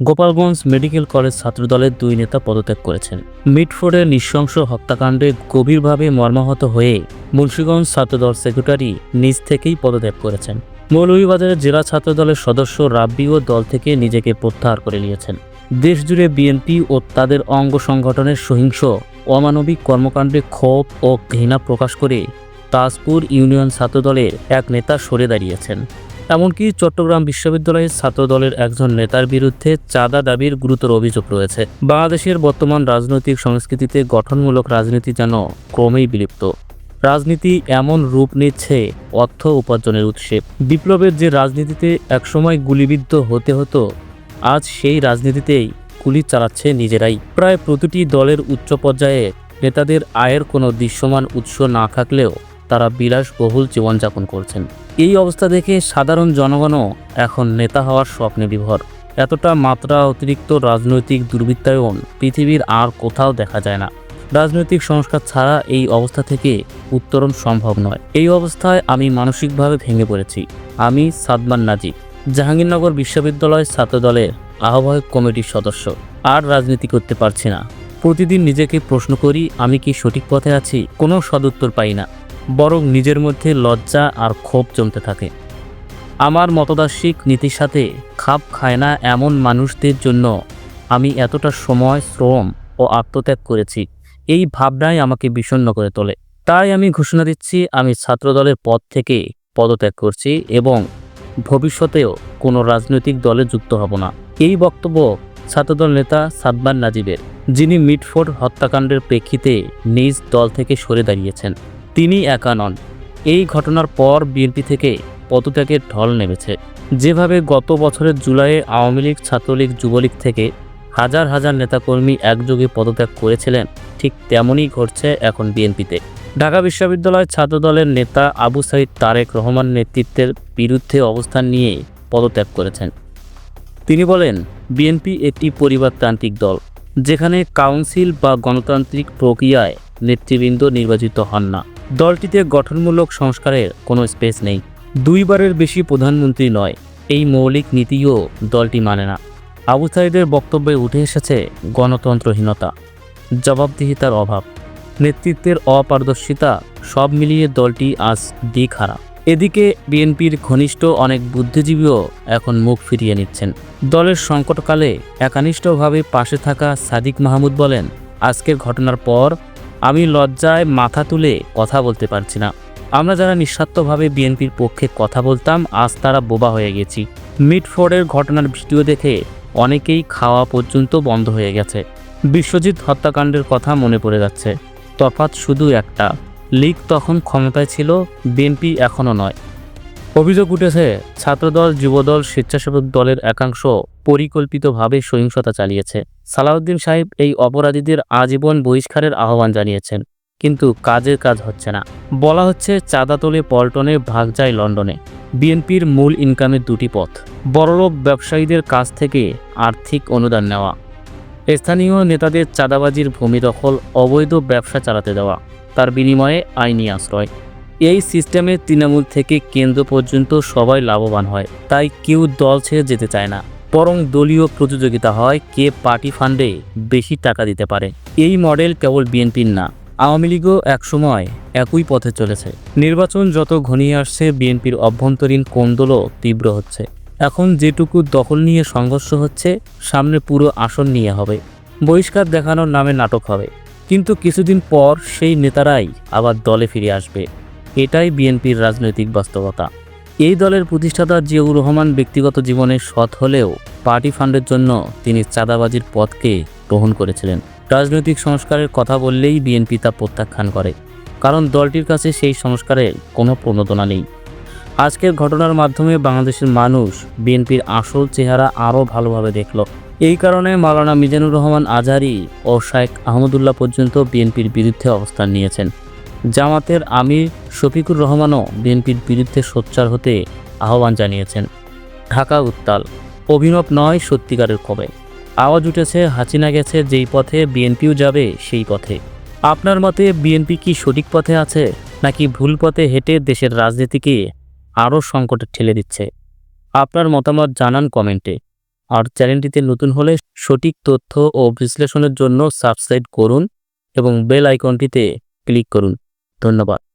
Gopalganj medical college ছাত্রদলের দুই নেতা পদত্যাগ করেছেন। মিটফোর্ডের নৃশংস হত্যাকাণ্ডে গভীরভাবে মর্মাহত হয়ে মুন্সীগঞ্জ ছাত্রদল সেক্রেটারি নিজ থেকেই পদত্যাগ করেছেন। মৌলভীবাজারের জেলা ছাত্রদলের সদস্য রাব্বিও দল থেকে নিজেকে প্রত্যাহার করে নিয়েছেন। দেশজুড়ে বিএনপি ও তাদের অঙ্গ সংগঠনের সহিংস, অমানবিক কর্মকাণ্ডে ক্ষোভ ও ঘৃণা প্রকাশ করে তাজপুর ইউনিয়ন ছাত্রদলের এক নেতা সরে দাঁড়িয়েছেন। এমনকি চট্টগ্রাম বিশ্ববিদ্যালয়ের ছাত্র দলের একজন নেতার বিরুদ্ধে চাঁদা দাবির গুরুতর অভিযোগ রয়েছে। বাংলাদেশের বর্তমান রাজনৈতিক সংস্কৃতিতে গঠনমূলক রাজনীতি যেন ক্রমেই বিলুপ্ত। রাজনীতি এমন রূপ নিচ্ছে অর্থ উপার্জনের উৎসে। বিপ্লবের যে রাজনীতিতে একসময় গুলিবিদ্ধ হতে হতো, আজ সেই রাজনীতিতেই গুলি চালাচ্ছে নিজেরাই। প্রায় প্রতিটি দলের উচ্চ পর্যায়ে নেতাদের আয়ের কোনো দৃশ্যমান উৎস না থাকলেও তারা বিলাসবহুল জীবনযাপন করছেন। এই অবস্থা দেখে সাধারণ জনগণও এখন নেতা হওয়ার স্বপ্নে বিভর। এতটা মাত্রা অতিরিক্ত রাজনৈতিক দুর্বৃত্তায়ন পৃথিবীর আর কোথাও দেখা যায় না। রাজনৈতিক সংস্কার ছাড়া এই অবস্থা থেকে উত্তরণ সম্ভব নয়। এই অবস্থায় আমি মানসিকভাবে ভেঙে পড়েছি। আমি সাদমান নাজিব জাহাঙ্গীরনগর বিশ্ববিদ্যালয় ছাত্রদলের আহ্বায়ক কমিটির সদস্য। আর রাজনীতি করতে পারছি না। প্রতিদিন নিজেকে প্রশ্ন করি, আমি কি সঠিক পথে আছি? কোনো সদুত্তর পাই না। বরং নিজের মধ্যে লজ্জা আর ক্ষোভ জমতে থাকে। আমার মতদাসিক নীতির সাথে খাপ খায় না এমন মানুষদের জন্য আমি এতটা সময়, শ্রম ও আত্মত্যাগ করেছি। এই ভাবনাই আমাকে বিষণ্ণ করে তোলে। তাই আমি ঘোষণা দিচ্ছি, আমি ছাত্রদলের পদ থেকে পদত্যাগ করছি এবং ভবিষ্যতেও কোনো রাজনৈতিক দলে যুক্ত হব না। এই বক্তব্য ছাত্রদল নেতা সাদমান নাজিবের, যিনি মিটফোর্ড হত্যাকাণ্ডের প্রেক্ষিতে নিজ দল থেকে সরে দাঁড়িয়েছেন। তিনি একা নন। এই ঘটনার পর বিএনপি থেকে পদত্যাগের ঢল নেমেছে। যেভাবে গত বছরের জুলাইয়ে আওয়ামী লীগ, ছাত্রলীগ, যুবলীগ থেকে হাজার হাজার নেতাকর্মী একযোগে পদত্যাগ করেছিলেন, ঠিক তেমনই ঘটছে এখন বিএনপিতে। ঢাকা বিশ্ববিদ্যালয় ছাত্রদলের নেতা আবু সাইদ তারেক রহমান নেতৃত্বের বিরুদ্ধে অবস্থান নিয়ে পদত্যাগ করেছেন। তিনি বলেন, বিএনপি একটি পরিবারতান্ত্রিক দল, যেখানে কাউন্সিল বা গণতান্ত্রিক প্রক্রিয়ায় নেতৃবৃন্দ নির্বাচিত হন না। দলটিতে গঠনমূলক সংস্কারের কোনো স্পেস নেই। দুইবারের বেশি প্রধানমন্ত্রী নয়, এই মৌলিক নীতিও দলটি মানে না। আবু সাইদের বক্তব্যে উঠে এসেছে গণতন্ত্রহীনতা। জবাবদিহিতার অভাব। নেতৃত্বের অপারদর্শিতা সব মিলিয়ে দলটি আজ দিক হারা। এদিকে বিএনপির ঘনিষ্ঠ অনেক বুদ্ধিজীবীও এখন মুখ ফিরিয়ে নিচ্ছেন। দলের সংকটকালে একানিষ্ঠভাবে পাশে থাকা সাদিক মাহমুদ বলেন, আজকের ঘটনার পর আমি লজ্জায় মাথা তুলে কথা বলতে পারছি না। আমরা যারা নিঃস্বার্থভাবে বিএনপির পক্ষে কথা বলতাম, আজ তারা বোবা হয়ে গেছি। মিটফোর্ডের ঘটনার ভিডিও দেখে অনেকেই খাওয়া পর্যন্ত বন্ধ হয়ে গেছে। বিশ্বজিৎ হত্যাকাণ্ডের কথা মনে পড়ে যাচ্ছে। তফাৎ শুধু একটা। লীগ তখন ক্ষমতায় ছিল, বিএনপি এখনও নয়। অভিযোগ উঠেছে, ছাত্রদল, যুবদল, স্বেচ্ছাসেবক দলের একাংশ পরিকল্পিতভাবে সহিংসতা চালিয়েছে। সালাউদ্দিন সাহেব এই অপরাধীদের আজীবন বহিষ্কারের আহ্বান জানিয়েছেন, কিন্তু কাজের কাজ হচ্ছে না। বলা হচ্ছে চাঁদা তোলে পল্টনে ভাগ যায় লন্ডনে। বিএনপির মূল ইনকামের দুটি পথ, বড়লোক ব্যবসায়ীদের কাছ থেকে আর্থিক অনুদান নেওয়া, স্থানীয় নেতাদের চাঁদাবাজির ভূমি দখল, অবৈধ ব্যবসা চালাতে দেওয়া, তার বিনিময়ে আইনি আশ্রয়। এই সিস্টেমে তৃণমূল থেকে কেন্দ্র পর্যন্ত সবাই লাভবান হয়, তাই কেউ দল ছেড়ে যেতে চায় না। বরং দলীয় প্রতিযোগিতা হয় কে পার্টি ফান্ডে বেশি টাকা দিতে পারে। এই মডেল কেবল বিএনপির না, আওয়ামী লীগও একসময় একই পথে চলেছে। নির্বাচন যত ঘনিয়ে আসছে, বিএনপির অভ্যন্তরীণ কোন্দলও তীব্র হচ্ছে। এখন যেটুকু দখল নিয়ে সংঘর্ষ হচ্ছে, সামনে পুরো আসন নিয়ে হবে। বহিষ্কার দেখানোর নামে নাটক হবে। কিন্তু কিছুদিন পর সেই নেতারাই আবার দলে ফিরে আসবে। এটাই বিএনপির রাজনৈতিক বাস্তবতা। এই দলের প্রতিষ্ঠাতা জিয়াউর রহমান ব্যক্তিগত জীবনে সৎ হলেও পার্টি ফান্ডের জন্য তিনি চাঁদাবাজির পথকে গ্রহণ করেছিলেন। রাজনৈতিক সংস্কারের কথা বললেই বিএনপি তা প্রত্যাখ্যান করে। কারণ দলটির কাছে সেই সংস্কারের কোনো প্রণোদনা নেই। আজকের ঘটনার মাধ্যমে বাংলাদেশের মানুষ বিএনপির আসল চেহারা আরও ভালোভাবে দেখল। এই কারণে মাওলানা মিজানুর রহমান আজহারি ও শায়েখ আহমদুল্লাহ পর্যন্ত বিএনপির বিরুদ্ধে অবস্থান নিয়েছেন। জামাতের আমির শফিকুর রহমানও বিএনপির বিরুদ্ধে সোচ্চার হতে আহ্বান জানিয়েছেন। ঢাকা উত্তাল। অভিনব নয় সত্যিকারের কবে। আওয়াজ উঠেছে, হাসিনা গেছে, যেই পথে বিএনপিও যাবে সেই পথে। আপনার মতে বিএনপি কি সঠিক পথে আছে, নাকি ভুল পথে হেঁটে দেশের রাজনীতিকে আরও সংকটে ঠেলে দিচ্ছে? আপনার মতামত জানান কমেন্টে। আর চ্যানেলটিতে নতুন হলে সঠিক তথ্য ও বিশ্লেষণের জন্য সাবস্ক্রাইব করুন এবং বেল আইকনটিতে ক্লিক করুন। ধন্যবাদ।